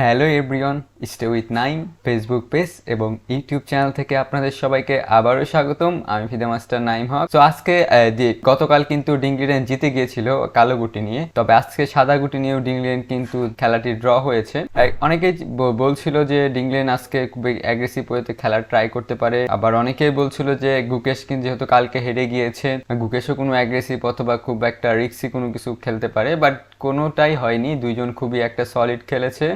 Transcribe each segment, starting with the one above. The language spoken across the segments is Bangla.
Hello everyone stay with Naim Facebook page এবং ইউটিউব চ্যানেল থেকে আপনাদের সবাইকে আবারও স্বাগতম। আমি ফিদা মাস্টার নাইম হক। তো আজকে গতকাল কিন্তু ডিংলিরেন জিতে গিয়েছিল কালো গুটি নিয়ে, তবে আজকে সাদা গুটি নিয়েও ডিংলিরেন কিন্তু খেলাটি ড্র হয়েছে। অনেকেই বলছিল যে ডিংলিরেন আজকে খুবই অ্যাগ্রেসিভ ওয়েতে খেলা ট্রাই করতে পারে। আবার অনেকেই বলছিল যে গুকেশ কিন্তু যেহেতু কালকে হেরে গিয়েছে, গুকেশও কোনো অ্যাগ্রেসিভ অথবা খুব একটা রিক্সি কোনো কিছু খেলতে পারে। বাট কোনোটাই হয়নি। দুইজন খুবই একটা সলিড খেলেছে।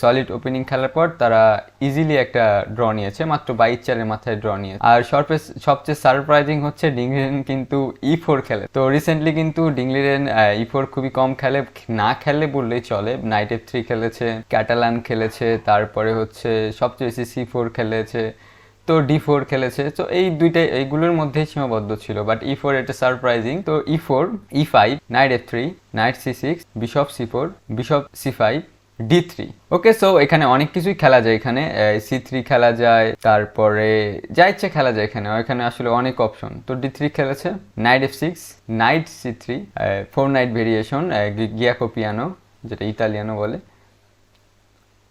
সলিড ওপেনিং খেলার পর তারা ইজিলি একটা ড্র নিয়েছে, মাত্র বাইশ চারের মাথায় ড্র নিয়েছে। আর সর্পে, সবচেয়ে সারপ্রাইজিং হচ্ছে ডিংলিরেন কিন্তু ই ফোর খেলে। তো রিসেন্টলি কিন্তু ডিংলিরেন ই ফোর খুবই কম খেলে, না খেলে বললেই চলে। নাইট এফ থ্রি খেলেছে ক্যাটালান খেলেছে, তারপরে হচ্ছে সবচেয়ে বেশি সি ফোর খেলেছে। তো ডি ফোর খেলেছে। তো এই দুইটাই, এইগুলোর মধ্যেই সীমাবদ্ধ ছিল। বাট ই ফোর এটা সারপ্রাইজিং তো E four E five knight F three knight C six bishop C four bishop C five D three okay so এখানে অনেক কিছুই খেলা যায় এখানে। সি থ্রি খেলা যায়, তারপরে যা ইচ্ছে খেলা যায় এখানে। এখানে আসলে অনেক অপশন তো ডি থ্রি খেলেছে knight F six knight C three four knight variation Giuoco Piano যেটা ইতালিয়ানো বলে।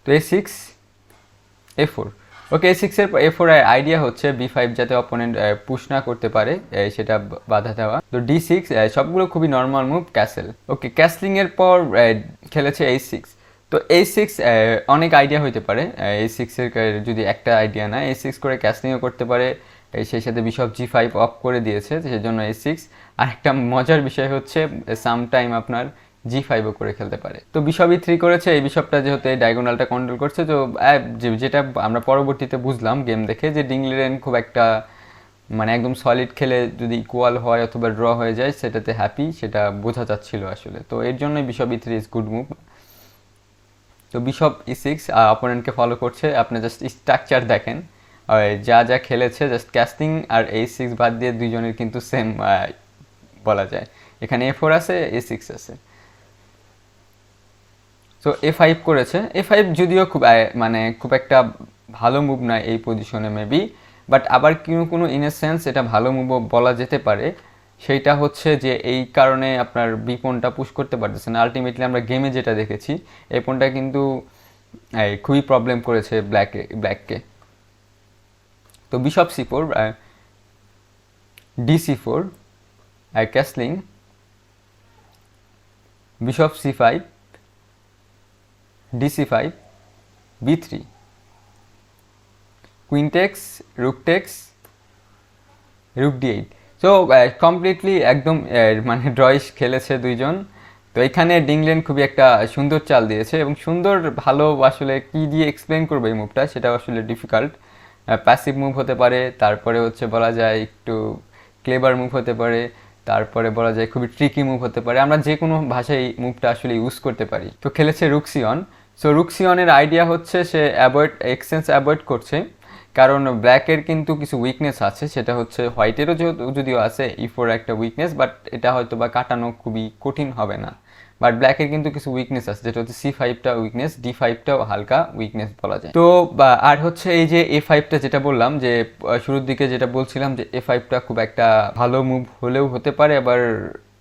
তো এ six A four okay A সিক্সের এ ফোর আইডিয়া হচ্ছে বি ফাইভ যাতে অপোনেন্ট পুশ না করতে পারে সেটা বাধা দেওয়া। তো ডি সিক্স সবগুলো খুবই normal move castle okay castling এর পর খেলেছে এই সিক্স তো এই সিক্স অনেক আইডিয়া হইতে পারে। এই সিক্সের যদি একটা আইডিয়া না এই সিক্স করে ক্যাসলিংও করতে পারে। সেই সাথে বিশপ জি ফাইভ অফ করে দিয়েছে, সেজন্য এই সিক্স আর একটা মজার বিষয় হচ্ছে সাম টাইম আপনার জি ফাইভও করে খেলতে পারে। তো বিশপই থ্রি করেছে, এই বিশপটা যেহেতু এই ডায়াগোনালটা কন্ট্রোল করছে, তো যেটা আমরা পরবর্তীতে বুঝলাম গেম দেখে যে ডিংলিরেন খুব একটা মানে একদম সলিড খেলে যদি ইকুয়াল হয় অথবা ড্র হয়ে যায়, সেটাতে হ্যাপি সেটা বোঝা যাচ্ছিল আসলে। তো এর জন্যই bishop E three is good move তো বিশপ ই সিক্স অপোনেন্টকে ফলো করছে। আপনি জাস্ট স্ট্রাকচার দেখেন। যা যা খেলেছে জাস্ট ক্যাস্টিং আর এ সিক্স বাদ দিয়ে দুইজনের কিন্তু সেম বলা যায়। এখানে এ ফোর আছে এ সিক্স আছে। তো এ ফাইভ করেছে। এ ফাইভ যদিও খুব মানে খুব একটা ভালো মুভ নয় এই পজিশনে মেবি বাট আবার কোনো কোনো ইন সেন্স এটা ভালো মুভ বলা যেতে পারে। সেইটা হচ্ছে যে এই কারণে আপনার বিপনটা পুশ করতে পারতেছে না। আলটিমেটলি আমরা গেমে যেটা দেখেছি, এই পনটা কিন্তু খুবই প্রবলেম করেছে ব্ল্যাকে ব্ল্যাককে তো bishop C four D C four castling bishop C five D C five B three queen takes rook takes rook D eight so completely একদম আহ, মানে ড্রয়িশ খেলেছে দুইজন। তো এখানে ডিংল্যান্ড খুবই একটা সুন্দর চাল দিয়েছে এবং সুন্দর ভালো আসলে কি দিয়ে এক্সপ্লেন করবে এই মুভটা সেটা আসলে ডিফিকাল্ট প্যাসিভ মুভ হতে পারে তারপরে হচ্ছে বলা যায় একটু ক্লেবার মুভ হতে পারে। তারপরে বলা যায় খুবই ট্রিকি মুভ হতে পারে। আমরা যে কোনো ভাষায় এই মুভটা আসলে ইউজ করতে পারি। তো খেলেছে রুক্সিয়ন। সো রুক্সিয়নের আইডিয়া হচ্ছে সে অ্যাভয়েড এক্সচেঞ্জ অ্যাভয়েড করছে। কারণ ব্ল্যাকের কিন্তু কিছু উইকনেস আছে। সেটা হচ্ছে হোয়াইটেরও যদিও আছে ইফোর একটা উইকনেস বাট এটা হয়তো বা কাটানো খুবই কঠিন হবে না। বাট ব্ল্যাকের কিন্তু কিছু উইকনেস আছে, যেটা হচ্ছে সি ফাইভটা উইকনেস ডি ফাইভটাও হালকা উইকনেস বলা যায়। তো আর হচ্ছে এই যে এ ফাইভটা যেটা বললাম, যে শুরুর দিকে যেটা বলছিলাম যে এ ফাইভটা খুব একটা ভালো মুভ হলেও হতে পারে, আবার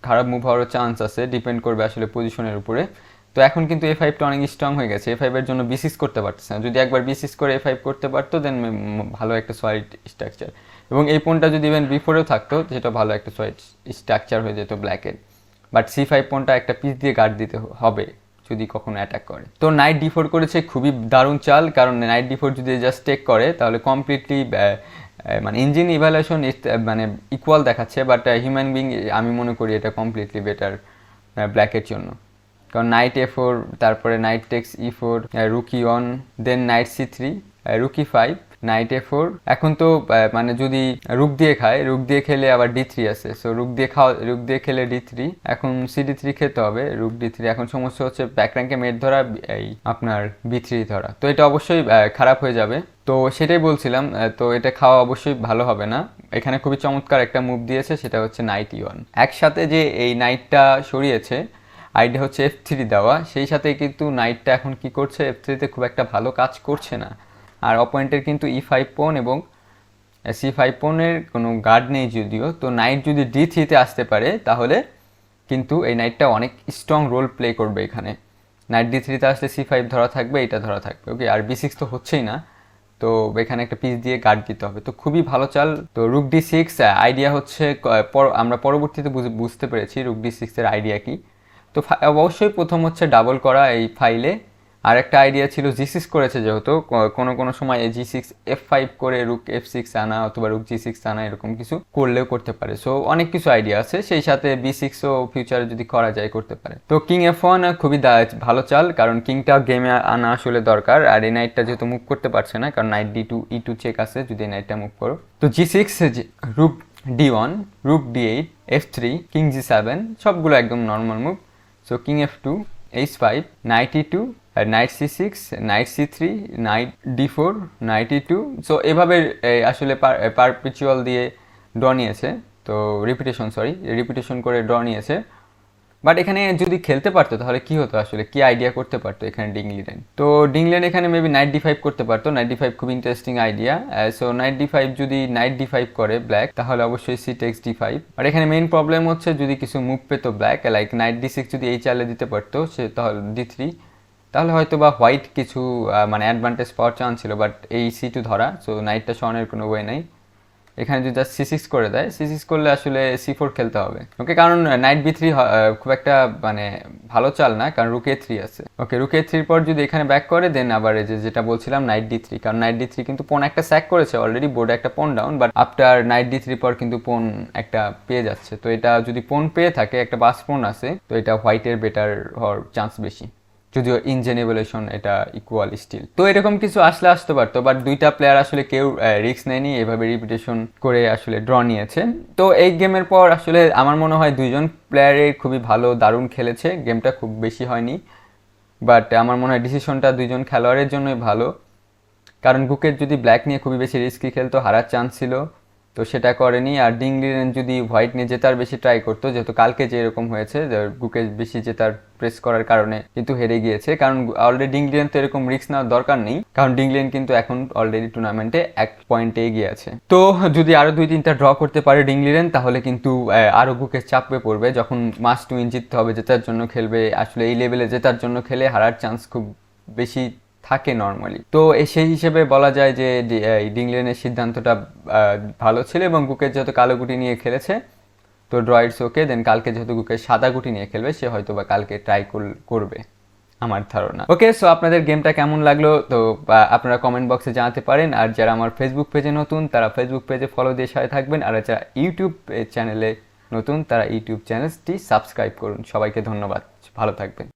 খারাপ মুভ হওয়ার চান্স আছে ডিপেন্ড করবে আসলে পজিশনের উপরে। তো এখন কিন্তু এ ফাইভটা অনেক স্ট্রং হয়ে গেছে এ ফাইভের জন্য বিসিস করতে পারতেছে না। যদি একবার বিসিস করে এ ফাইভ করতে পারতো দেন ভালো একটা সলিড স্ট্রাকচার এবং এই পোনটা যদি ইভেন বিফোরেও থাকতো, সেটা ভালো একটা সলিড স্ট্রাকচার হয়ে যেত ব্ল্যাকের বাট সি ফাইভ পোনটা একটা পিস দিয়ে গার্ড দিতে হবে যদি কখনো অ্যাটাক করে। তো নাইট ডিফোর করেছে, খুবই দারুণ চাল, কারণ নাইট ডিফোর যদি জাস্ট টেক করে, তাহলে কমপ্লিটলি মানে ইঞ্জিন ইভ্যালুয়েশন মানে ইকুয়াল দেখাচ্ছে বাট হিউম্যান বিং আমি মনে করি এটা কমপ্লিটলি বেটার ব্ল্যাকের জন্য। কারণ নাইট এ ফোর তারপরে knight takes E four rook E one then knight C three rook E five knight A four এখন তো মানে যদি রুক দিয়ে খায় রুক দিয়ে খেলে আবার ডি থ্রি আছে। সো রুক দিয়ে খাওয়া রুক দিয়ে খেলে ডি থ্রি এখন সি ডি থ্রি খেতে হবে রুক ডি থ্রি এখন সমস্যা হচ্ছে ব্যাক র্যাঙ্কে মেট ধরা, এই আপনার বি থ্রি ধরা। তো এটা অবশ্যই খারাপ হয়ে যাবে। তো সেটাই বলছিলাম তো এটা খাওয়া অবশ্যই ভালো হবে না। এখানে খুবই চমৎকার একটা মুভ দিয়েছে, সেটা হচ্ছে নাইট ইওয়ান একসাথে যে এই নাইটটা সরিয়েছে, আইডিয়া হচ্ছে এফ থ্রি দেওয়া। সেই সাথে কিন্তু নাইটটা এখন কি করছে? এফ থ্রিতে খুব একটা ভালো কাজ করছে না। আর অপয়েন্টের কিন্তু ই ফাইভ পোন এবং সি ফাইভ পোনের কোনো গার্ড নেই যদিও, তো নাইট যদি ডি থ্রিতে আসতে পারে, তাহলে কিন্তু এই নাইটটা অনেক স্ট্রং রোল প্লে করবে এখানে। নাইট ডি থ্রিতে আসলে সি ফাইভ ধরা থাকবে এটা ধরা থাকবে ওকে আর বি সিক্স তো হচ্ছেই না, তো এখানে একটা পিস দিয়ে গার্ড দিতে হবে। তো খুবই ভালো চাল। তো রুক ডি সিক্স আইডিয়া হচ্ছে আমরা পরবর্তীতে বুঝ- বুঝতে পেরেছি রুক ডি সিক্সের আইডিয়া কি। তো অবশ্যই প্রথম হচ্ছে ডাবল করা এই ফাইলে আর একটা আইডিয়া ছিল জি সিক্স করেছে যেহেতু কোনো কোনো সময় জি সিক্স এফ ফাইভ করে রুক এফ সিক্স আনা অথবা রুক জি সিক্স আনা এরকম কিছু করলেও করতে পারে। সো অনেক কিছু আইডিয়া আছে, সেই সাথে বি সিক্সও ফিউচারে যদি করা যায় করতে পারে। তো কিং এফ ওয়ান খুবই ভালো চাল, কারণ কিংটা গেমে আনা আসলে দরকার, আর এই নাইটটা যেহেতু মুভ করতে পারছে না, কারণ knight D two E two check আছে, যদি এই নাইটটা মুভ করো। তো G six rook D one rook D eight F three king G seven সবগুলো একদম normal move so king F two H five knight E two knight C six knight C three knight D four knight E two so এভাবে আসলে পারপিচুয়াল দিয়ে ড্র নিয়েছে। তো রিপিটেশন সরি রিপিটেশন করে ড্র নিয়েছে। বাট এখানে যদি খেলতে পারতো, তাহলে কি হতো আসলে? কি আইডিয়া করতে পারতো এখানে ডিংলিডেন তো ডিংলেন এখানে মেবি নাইট ডি ফাইভ করতে পারতো। নাইট ডি ফাইভ খুব interesting idea so knight D five যদি নাইট ডি ফাইভ করে ব্ল্যাক তাহলে অবশ্যই সি টেক্স ডি ফাইভ আর এখানে মেইন প্রবলেম হচ্ছে যদি কিছু মুভ পেতো black like knight D six যদি এই চালে দিতে পারতো, সে তাহলে ডি থ্রি তাহলে হয়তো বা হোয়াইট কিছু মানে অ্যাডভান্টেজ পাওয়ার চান্স ছিল বাট এই সি টু ধরা সো নাইটটা শনের কোনো ওয়ে নাই। এখানে যদি জাস্ট সি সিক্স করে দেয় সি সিক্স করলে আসলে সি ফোর খেলতে হবে। ওকে কারণ নাইট বি থ্রি খুব একটা মানে ভালো চাল না, কারণ রুকে থ্রি আছে। ওকে রুকে থ্রির পর যদি এখানে ব্যাক করে দেন আবার যে, যেটা বলছিলাম নাইট ডি থ্রি কারণ নাইট ডি থ্রি কিন্তু পোন একটা স্যাক করেছে অলরেডি বোর্ডে একটা pawn down but after knight D three পর কিন্তু পোন একটা পেয়ে যাচ্ছে। তো এটা যদি পোন পেয়ে থাকে, একটা বাস পোন আছে, তো এটা হোয়াইটের বেটার হওয়ার চান্স বেশি। যদিও ইন জেনেভেলেশন এটা ইকুয়াল স্টিল তো এরকম কিছু আসলে আসতে পারতো বাট দুইটা প্লেয়ার আসলে কেউ রিস্ক নেয়নি, এভাবে রিপিটেশন করে আসলে ড্র নিয়েছে তো এই গেমের পর আসলে আমার মনে হয় দুইজন প্লেয়ারে খুবই ভালো, দারুণ খেলেছে গেমটা খুব বেশি হয়নি। বাট আমার মনে হয় ডিসিশনটা দুইজন খেলোয়াড়ের জন্যই ভালো। কারণ বুকের যদি ব্ল্যাক নিয়ে খুবই বেশি রিস্কি খেলতো, হারার চান্স ছিল। তো সেটা করেনি আর ডিংলিরেন যদি হোয়াইট নিয়ে জেতার বেশি ট্রাই করতো যেহেতু কালকে যে এরকম হয়েছে বুকে বেশি জেতার প্রেস করার কারণে কিন্তু হেরে গিয়েছে। কারণ অলরেডি ডিংলিরেন তো এরকম রিস্ক নেওয়ার দরকার নেই কারণ ডিংলিরেন কিন্তু এখন অলরেডি টুর্নামেন্টে এক পয়েন্টে এগিয়ে আছে। তো যদি আরও দুই তিনটা ড্র করতে পারে ডিংলিরেন তাহলে কিন্তু আহ, আরও বুকে চাপে পড়বে। যখন মাস্ট উইন জিততে হবে জেতার জন্য খেলবে আসলে এই লেভেলে জেতার জন্য খেলে হারার চান্স খুব বেশি থাকে নর্মালি তো সেই হিসেবে বলা যায় যে ডিংলেনের সিদ্ধান্তটা ভালো ছিল এবং গুকের যেহেতু কালো গুটি নিয়ে খেলেছে, তো ড্রয়েডস ওকে দেন কালকে যেহেতু গুকের সাদা গুটি নিয়ে খেলবে, সে হয়তো বা কালকে ট্রাই করবে আমার ধারণা। ওকে সো আপনাদের গেমটা কেমন লাগল? তো আপনারা কমেন্ট বক্সে জানাতে পারেন, আর যারা আমার ফেসবুক পেজে নতুন, তারা ফেসবুক পেজে ফলো দিয়ে সাথে থাকবেন, আর যারা ইউটিউব চ্যানেলে নতুন, তারা ইউটিউব চ্যানেলটি সাবস্ক্রাইব করুন। সবাইকে ধন্যবাদ। ভালো থাকবেন।